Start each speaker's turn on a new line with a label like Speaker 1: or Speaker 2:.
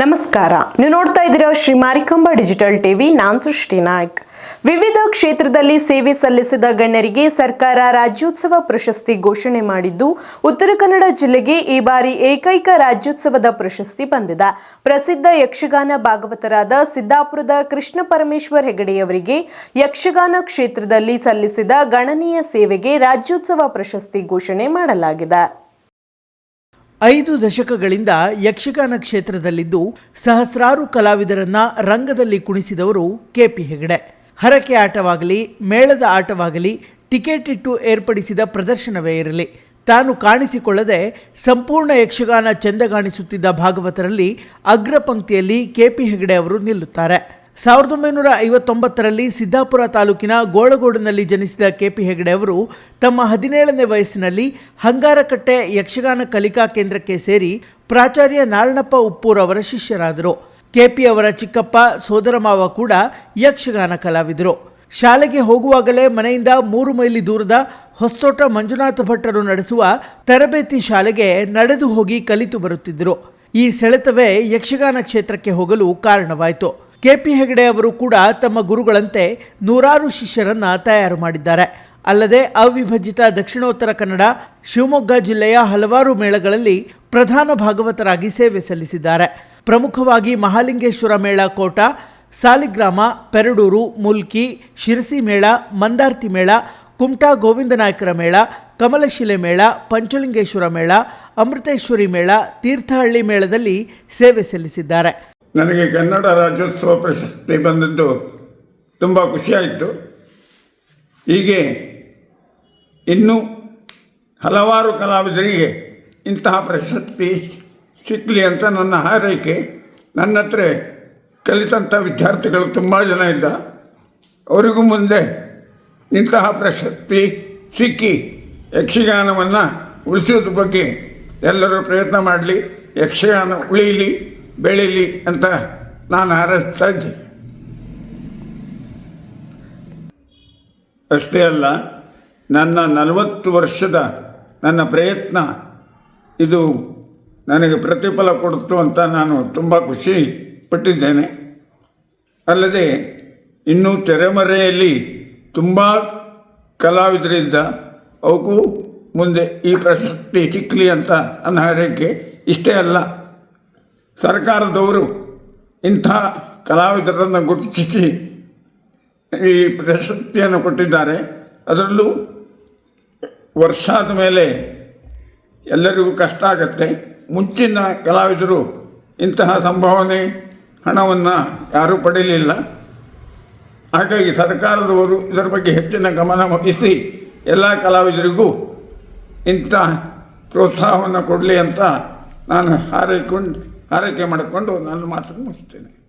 Speaker 1: ನಮಸ್ಕಾರ. ನೀವು ನೋಡ್ತಾ ಇದ್ದೀರಾ ಶ್ರೀ ಮಾರಿಕಂಬ ಡಿಜಿಟಲ್ ಟಿವಿ. ನಾನ್ ಸೃಷ್ಟಿ ನಾಯ್ಕ್. ವಿವಿಧ ಕ್ಷೇತ್ರದಲ್ಲಿ ಸೇವೆ ಸಲ್ಲಿಸಿದ ಗಣ್ಯರಿಗೆ ಸರ್ಕಾರ ರಾಜ್ಯೋತ್ಸವ ಪ್ರಶಸ್ತಿ ಘೋಷಣೆ ಮಾಡಿದ್ದು, ಉತ್ತರ ಕನ್ನಡ ಜಿಲ್ಲೆಗೆ ಈ ಬಾರಿ ಏಕೈಕ ರಾಜ್ಯೋತ್ಸವದ ಪ್ರಶಸ್ತಿ ಬಂದಿದೆ. ಪ್ರಸಿದ್ಧ ಯಕ್ಷಗಾನ ಭಾಗವತರಾದ ಸಿದ್ದಾಪುರದ ಕೃಷ್ಣ ಪರಮೇಶ್ವರ್ ಹೆಗಡೆಯವರಿಗೆ ಯಕ್ಷಗಾನ ಕ್ಷೇತ್ರದಲ್ಲಿ ಸಲ್ಲಿಸಿದ ಗಣನೀಯ ಸೇವೆಗೆ ರಾಜ್ಯೋತ್ಸವ ಪ್ರಶಸ್ತಿ ಘೋಷಣೆ ಮಾಡಲಾಗಿದೆ.
Speaker 2: ಐದು ದಶಕಗಳಿಂದ ಯಕ್ಷಗಾನ ಕ್ಷೇತ್ರದಲ್ಲಿದ್ದು ಸಹಸ್ರಾರು ಕಲಾವಿದರನ್ನ ರಂಗದಲ್ಲಿ ಕುಣಿಸಿದವರು ಕೆಪಿ ಹೆಗಡೆ. ಹರಕೆ ಆಟವಾಗಲಿ, ಮೇಳದ ಆಟವಾಗಲಿ ಟಿಕೆಟ್ ಇಟ್ಟು ಏರ್ಪಡಿಸಿದ ಪ್ರದರ್ಶನವೇ ಇರಲಿ. ತಾನು ಕಾಣಿಸಿಕೊಳ್ಳದೆ ಸಂಪೂರ್ಣ ಯಕ್ಷಗಾನ ಚೆಂದಗಾಣಿಸುತ್ತಿದ್ದ ಭಾಗವತರಲ್ಲಿ ಅಗ್ರ ಪಂಕ್ತಿಯಲ್ಲಿ ಕೆಪಿ ಹೆಗಡೆ ಅವರು ನಿಲ್ಲುತ್ತಾರೆ. ಸಾವಿರದ ಒಂಬೈನೂರ ಐವತ್ತೊಂಬತ್ತರಲ್ಲಿ ಸಿದ್ದಾಪುರ ತಾಲೂಕಿನ ಗೋಳಗೋಡಿನಲ್ಲಿ ಜನಿಸಿದ ಕೆಪಿ ಹೆಗಡೆ ಅವರು ತಮ್ಮ ಹದಿನೇಳನೇ ವಯಸ್ಸಿನಲ್ಲಿ ಹಂಗಾರಕಟ್ಟೆ ಯಕ್ಷಗಾನ ಕಲಿಕಾ ಕೇಂದ್ರಕ್ಕೆ ಸೇರಿ ಪ್ರಾಚಾರ್ಯ ನಾರಣಪ್ಪ ಉಪ್ಪೂರ್ ಅವರ ಶಿಷ್ಯರಾದರು. ಕೆಪಿ ಅವರ ಚಿಕ್ಕಪ್ಪ ಸೋದರಮಾವ ಕೂಡ ಯಕ್ಷಗಾನ ಕಲಾವಿದರು. ಶಾಲೆಗೆ ಹೋಗುವಾಗಲೇ ಮನೆಯಿಂದ ಮೂರು ಮೈಲಿ ದೂರದ ಹೊಸ್ತೋಟ ಮಂಜುನಾಥ ಭಟ್ಟರು ನಡೆಸುವ ತರಬೇತಿ ಶಾಲೆಗೆ ನಡೆದು ಹೋಗಿ ಕಲಿತು ಬರುತ್ತಿದ್ದರು. ಈ ಸೆಳೆತವೇ ಯಕ್ಷಗಾನ ಕ್ಷೇತ್ರಕ್ಕೆ ಹೋಗಲು ಕಾರಣವಾಯಿತು. ಕೆಪಿ ಹೆಗಡೆ ಅವರು ಕೂಡ ತಮ್ಮ ಗುರುಗಳಂತೆ ನೂರಾರು ಶಿಷ್ಯರನ್ನು ತಯಾರು ಮಾಡಿದ್ದಾರೆ. ಅಲ್ಲದೆ ಅವಿಭಜಿತ ದಕ್ಷಿಣೋತ್ತರ ಕನ್ನಡ, ಶಿವಮೊಗ್ಗ ಜಿಲ್ಲೆಯ ಹಲವಾರು ಮೇಳಗಳಲ್ಲಿ ಪ್ರಧಾನ ಭಾಗವತರಾಗಿ ಸೇವೆ ಸಲ್ಲಿಸಿದ್ದಾರೆ. ಪ್ರಮುಖವಾಗಿ ಮಹಾಲಿಂಗೇಶ್ವರ ಮೇಳ ಕೋಟ, ಸಾಲಿಗ್ರಾಮ, ಪೆರಡೂರು, ಮುಲ್ಕಿ, ಶಿರಸಿ ಮೇಳ, ಮಂದಾರ್ತಿ ಮೇಳ, ಕುಮಟಾ ಗೋವಿಂದನಾಯಕರ ಮೇಳ, ಕಮಲಶಿಲೆ ಮೇಳ, ಪಂಚಲಿಂಗೇಶ್ವರ ಮೇಳ, ಅಮೃತೇಶ್ವರಿ ಮೇಳ, ತೀರ್ಥಹಳ್ಳಿ ಮೇಳದಲ್ಲಿ ಸೇವೆ ಸಲ್ಲಿಸಿದ್ದಾರೆ.
Speaker 3: ನನಗೆ ಕನ್ನಡ ರಾಜ್ಯೋತ್ಸವ ಪ್ರಶಸ್ತಿ ಬಂದದ್ದು ತುಂಬ ಖುಷಿಯಾಯಿತು. ಹೀಗೆ ಇನ್ನೂ ಹಲವಾರು ಕಲಾವಿದರಿಗೆ ಇಂತಹ ಪ್ರಶಸ್ತಿ ಸಿಕ್ಕಲಿ ಅಂತ ನನ್ನ ಹಾರೈಕೆ. ನನ್ನ ಹತ್ರ ಕಲಿತಂಥ ವಿದ್ಯಾರ್ಥಿಗಳು ತುಂಬ ಜನ ಇದ್ದ. ಅವರಿಗೂ ಮುಂದೆ ಇಂತಹ ಪ್ರಶಸ್ತಿ ಸಿಕ್ಕಿ ಯಕ್ಷಗಾನವನ್ನು ಉಳಿಸೋದ್ರ ಬಗ್ಗೆ ಎಲ್ಲರೂ ಪ್ರಯತ್ನ ಮಾಡಲಿ, ಯಕ್ಷಗಾನ ಉಳೀಲಿ. ಬೆಳೀಲಿ ಅಂತ ನಾನು ಹಾರೈಸ್ತಾ ಇದ್ದೀನಿ ಅಷ್ಟೇ ಅಲ್ಲ, ನನ್ನ ನಲವತ್ತು ವರ್ಷದ ನನ್ನ ಪ್ರಯತ್ನ, ಇದು ನನಗೆ ಪ್ರತಿಫಲ ಕೊಡ್ತು ಅಂತ ನಾನು ತುಂಬ ಖುಷಿ ಪಟ್ಟಿದ್ದೇನೆ. ಅಲ್ಲದೆ, ಇನ್ನೂ ತೆರೆಮರೆಯಲ್ಲಿ ತುಂಬ ಕಲಾವಿದರಿದ್ದ, ಅವಕ್ಕೂ ಮುಂದೆ ಈ ಪ್ರಶಸ್ತಿ ಸಿಕ್ಕಲಿ ಅಂತ ನನ್ನ ಇಷ್ಟೇ ಅಲ್ಲ. ಸರ್ಕಾರದವರು ಇಂಥ ಕಲಾವಿದರನ್ನು ಗುರುತಿಸಿ ಈ ಪ್ರಶಸ್ತಿಯನ್ನು ಕೊಟ್ಟಿದ್ದಾರೆ. ಅದರಲ್ಲೂ ವರ್ಷ ಆದ ಮೇಲೆ ಎಲ್ಲರಿಗೂ ಕಷ್ಟ ಆಗುತ್ತೆ. ಮುಂಚಿನ ಕಲಾವಿದರು ಇಂತಹ ಸಂಭಾವನೆ ಹಣವನ್ನು ಯಾರೂ ಪಡೆಯಲಿಲ್ಲ ಹಾಗಾಗಿ ಸರ್ಕಾರದವರು ಇದರ ಬಗ್ಗೆ ಹೆಚ್ಚಿನ ಗಮನ ವಹಿಸಿ ಎಲ್ಲ ಕಲಾವಿದರಿಗೂ ಇಂಥ ಪ್ರೋತ್ಸಾಹವನ್ನು ಕೊಡಲಿ ಅಂತ ನಾನು ಹಾರೈಕೊಂಡು ಹಾರೈಕೆ ಮಾಡಿಕೊಂಡು ನಾನು ಮಾತನ್ನು ಮುಗಿಸ್ತೇನೆ.